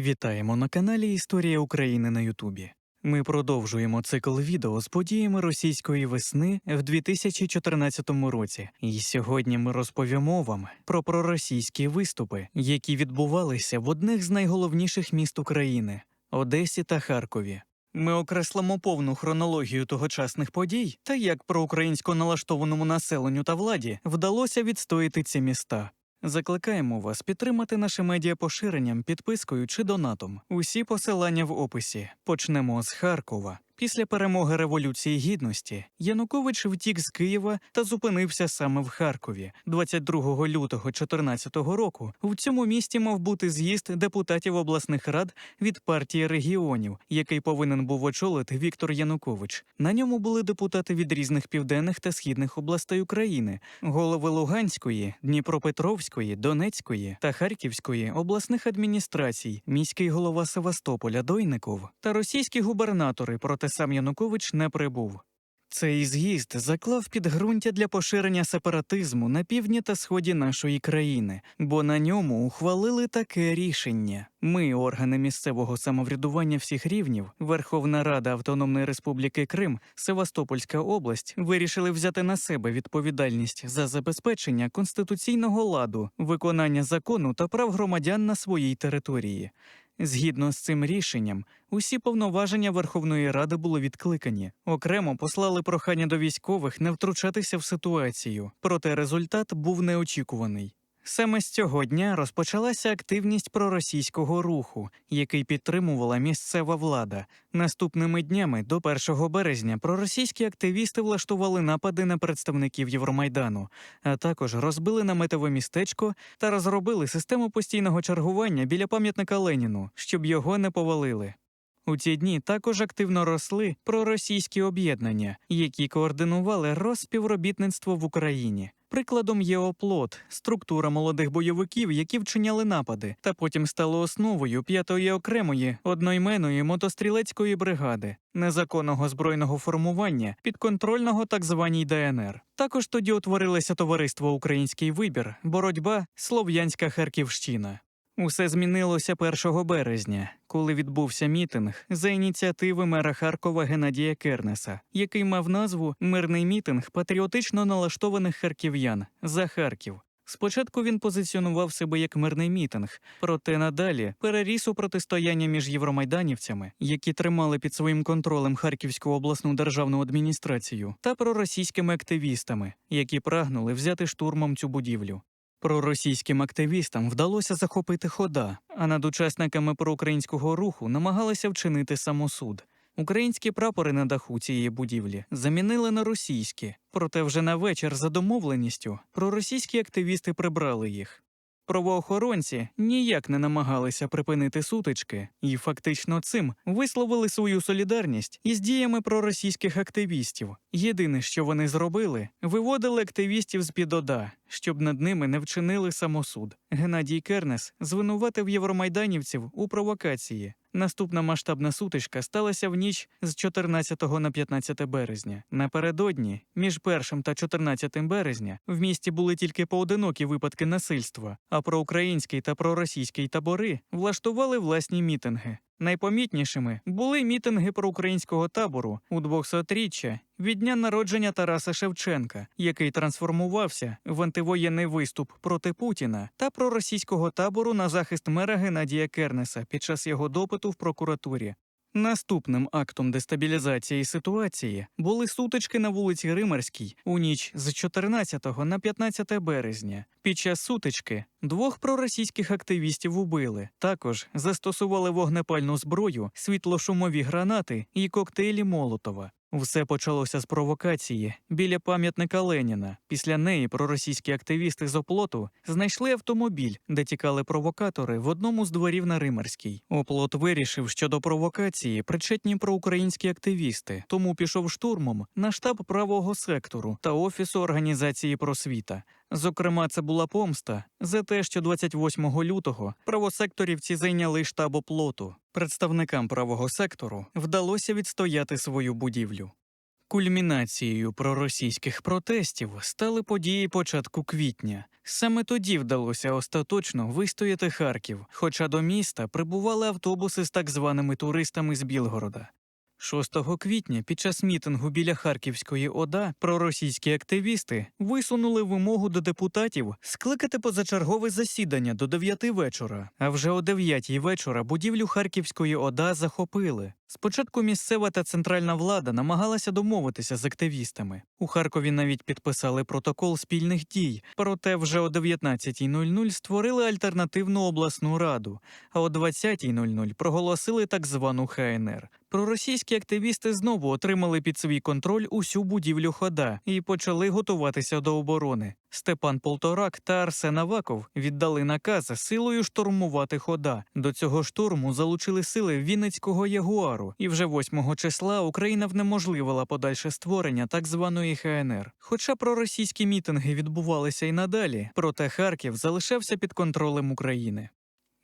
Вітаємо на каналі Історія України на Ютубі. Ми продовжуємо цикл відео з подіями російської весни в 2014 році. І сьогодні ми розповімо вам про проросійські виступи, які відбувалися в одних з найголовніших міст України Одесі та Харкові. Ми окреслимо повну хронологію тогочасних подій та як проукраїнсько налаштованому населенню та владі вдалося відстояти ці міста. Закликаємо вас підтримати наше медіа поширенням, підпискою чи донатом. Усі посилання в описі. Почнемо з Харкова. Після перемоги Революції Гідності Янукович втік з Києва та зупинився саме в Харкові. 22 лютого 2014 року в цьому місті мав бути з'їзд депутатів обласних рад від партії регіонів, який повинен був очолити Віктор Янукович. На ньому були депутати від різних південних та східних областей України, голови Луганської, Дніпропетровської, Донецької та Харківської обласних адміністрацій, міський голова Севастополя Дойников та російські губернатори, проте сам Янукович не прибув. Цей з'їзд заклав підґрунтя для поширення сепаратизму на півдні та сході нашої країни, бо на ньому ухвалили таке рішення. Ми, органи місцевого самоврядування всіх рівнів, Верховна Рада Автономної Республіки Крим, Севастопольська область, вирішили взяти на себе відповідальність за забезпечення конституційного ладу, виконання закону та прав громадян на своїй території. Згідно з цим рішенням, усі повноваження Верховної Ради були відкликані. Окремо послали прохання до військових не втручатися в ситуацію, проте результат був неочікуваний. Саме з цього дня розпочалася активність проросійського руху, який підтримувала місцева влада. Наступними днями, до 1 березня, проросійські активісти влаштували напади на представників Євромайдану, а також розбили наметове містечко та розробили систему постійного чергування біля пам'ятника Леніну, щоб його не повалили. У ці дні також активно росли проросійські об'єднання, які координували розспівробітництво в Україні. Прикладом є оплот, структура молодих бойовиків, які вчиняли напади, та потім стало основою п'ятої окремої одноіменної мотострілецької бригади, незаконного збройного формування, підконтрольного так званій ДНР. Також тоді утворилося товариство Український вибір, боротьба Слов'янська Харківщина. Усе змінилося 1 березня, коли відбувся мітинг за ініціативи мера Харкова Геннадія Кернеса, який мав назву Мирний мітинг патріотично налаштованих харків'ян за Харків. Спочатку він позиціонував себе як мирний мітинг, проте надалі переріс у протистояння між євромайданівцями, які тримали під своїм контролем Харківську обласну державну адміністрацію, та проросійськими активістами, які прагнули взяти штурмом цю будівлю. Проросійським активістам вдалося захопити хода, а над учасниками проукраїнського руху намагалися вчинити самосуд. Українські прапори на даху цієї будівлі замінили на російські, проте вже на вечір за домовленістю проросійські активісти прибрали їх. Правоохоронці ніяк не намагалися припинити сутички і фактично цим висловили свою солідарність із діями проросійських активістів. Єдине, що вони зробили, виводили активістів з під ОДА, щоб над ними не вчинили самосуд. Геннадій Кернес звинуватив євромайданівців у провокації. Наступна масштабна сутичка сталася в ніч з 14 на 15 березня. Напередодні, між 1 та 14 березня, в місті були тільки поодинокі випадки насильства, а проукраїнський та проросійський табори влаштували власні мітинги. Найпомітнішими були мітинги проукраїнського табору у 200-річчя від дня народження Тараса Шевченка, який трансформувався в антивоєнний виступ проти Путіна, та проросійського табору на захист мера Геннадія Кернеса під час його допиту в прокуратурі. Наступним актом дестабілізації ситуації були сутички на вулиці Римарській у ніч з 14 на 15 березня. Під час сутички двох проросійських активістів убили. Також застосували вогнепальну зброю, світлошумові гранати і коктейлі Молотова. Все почалося з провокації біля пам'ятника Леніна. Після неї проросійські активісти з оплоту знайшли автомобіль, де тікали провокатори в одному з дворів на Римарській. Оплот вирішив, що до провокації причетні проукраїнські активісти, тому пішов штурмом на штаб правого сектору та офісу організації просвіта. Зокрема, це була помста за те, що 28 лютого правосекторівці зайняли штаб оплоту. Представникам правого сектору вдалося відстояти свою будівлю. Кульмінацією проросійських протестів стали події початку квітня. Саме тоді вдалося остаточно вистояти Харків, хоча до міста прибували автобуси з так званими туристами з Білгорода. 6 квітня під час мітингу біля Харківської ОДА проросійські активісти висунули вимогу до депутатів скликати позачергове засідання до 9 вечора. А вже о 9 вечора будівлю Харківської ОДА захопили. Спочатку місцева та центральна влада намагалася домовитися з активістами. У Харкові навіть підписали протокол спільних дій, проте вже о 19.00 створили альтернативну обласну раду, а о 20.00 проголосили так звану ХНР. Проросійські активісти знову отримали під свій контроль усю будівлю хода і почали готуватися до оборони. Степан Полторак та Арсен Аваков віддали наказ силою штурмувати хода. До цього штурму залучили сили Вінницького ягуару, і вже 8 числа Україна внеможливила подальше створення так званої ХНР. Хоча проросійські мітинги відбувалися і надалі, проте Харків залишався під контролем України.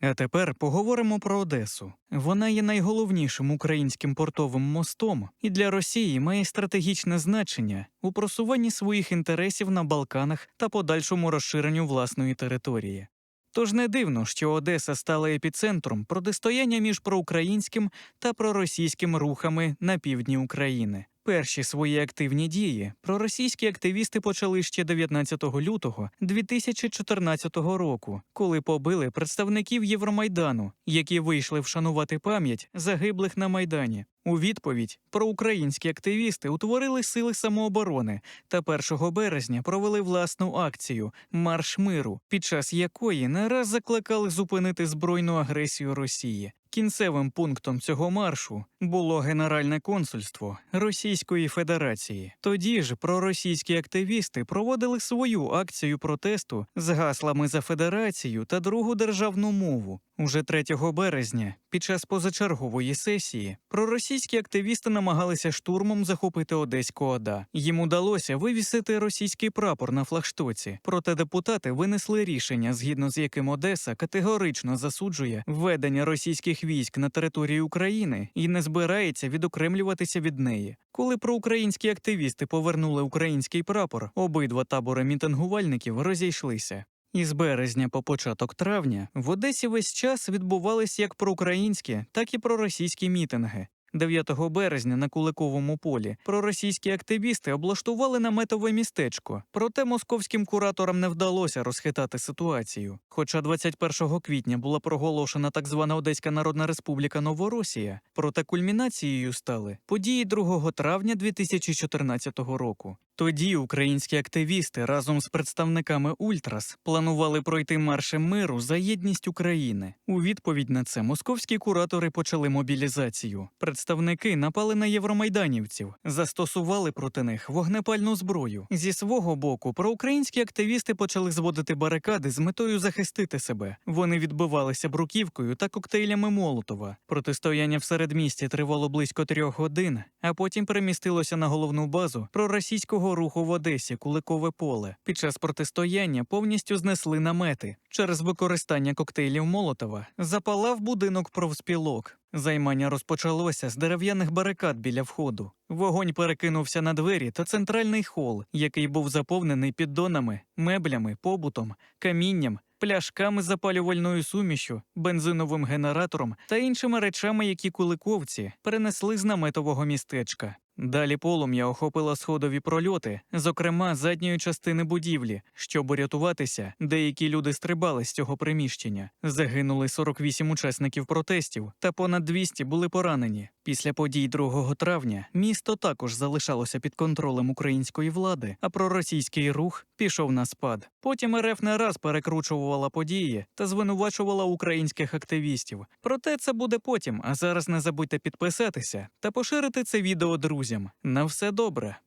А тепер поговоримо про Одесу. Вона є найголовнішим українським портовим мостом і для Росії має стратегічне значення у просуванні своїх інтересів на Балканах та подальшому розширенню власної території. Тож не дивно, що Одеса стала епіцентром протистояння між проукраїнським та проросійським рухами на півдні України. Перші свої активні дії проросійські активісти почали ще 19 лютого 2014 року, коли побили представників Євромайдану, які вийшли вшанувати пам'ять загиблих на майдані. У відповідь проукраїнські активісти утворили сили самооборони та 1 березня провели власну акцію Марш миру, під час якої не раз закликали зупинити збройну агресію Росії. Кінцевим пунктом цього маршу було Генеральне консульство Російської Федерації. Тоді ж проросійські активісти проводили свою акцію протесту з гаслами за федерацію та другу державну мову. Уже 3 березня, під час позачергової сесії, проросійські активісти намагалися штурмом захопити Одеську ОДА. Їм удалося вивісити російський прапор на флагштоці. Проте депутати винесли рішення, згідно з яким Одеса категорично засуджує введення російських військ на території України і не збирається відокремлюватися від неї. Коли проукраїнські активісти повернули український прапор, обидва табори мітингувальників розійшлися. Із березня по початок травня в Одесі весь час відбувались як проукраїнські, так і проросійські мітинги. 9 березня на Куликовому полі проросійські активісти облаштували наметове містечко, проте московським кураторам не вдалося розхитати ситуацію. Хоча 21 квітня була проголошена так звана Одеська Народна Республіка Новоросія, проте кульмінацією стали події 2 травня 2014 року. Тоді українські активісти разом з представниками Ультрас планували пройти маршем миру за єдність України. У відповідь на це московські куратори почали мобілізацію. Представники напали на євромайданівців, застосували проти них вогнепальну зброю. Зі свого боку, проукраїнські активісти почали зводити барикади з метою захистити себе. Вони відбивалися бруківкою та коктейлями Молотова. Протистояння в середмісті тривало близько трьох годин, а потім перемістилося на головну базу проросійського руху в Одесі Куликове поле. Під час протистояння повністю знесли намети. Через використання коктейлів Молотова запалав будинок профспілок. Займання розпочалося з дерев'яних барикад біля входу. Вогонь перекинувся на двері та центральний хол, який був заповнений піддонами, меблями, побутом, камінням, пляшками з запалювальною сумішю, бензиновим генератором та іншими речами, які куликовці перенесли з наметового містечка. Далі полум'я охопило сходові прольоти, зокрема задньої частини будівлі. Щоб урятуватися, деякі люди стрибали з цього приміщення. Загинули 48 учасників протестів, та понад 200 були поранені. Після подій 2 травня місто також залишалося під контролем української влади, а проросійський рух пішов на спад. Потім РФ не раз перекручувала події та звинувачувала українських активістів. Проте це буде потім. А зараз не забудьте підписатися та поширити це відео друзям. На все добре.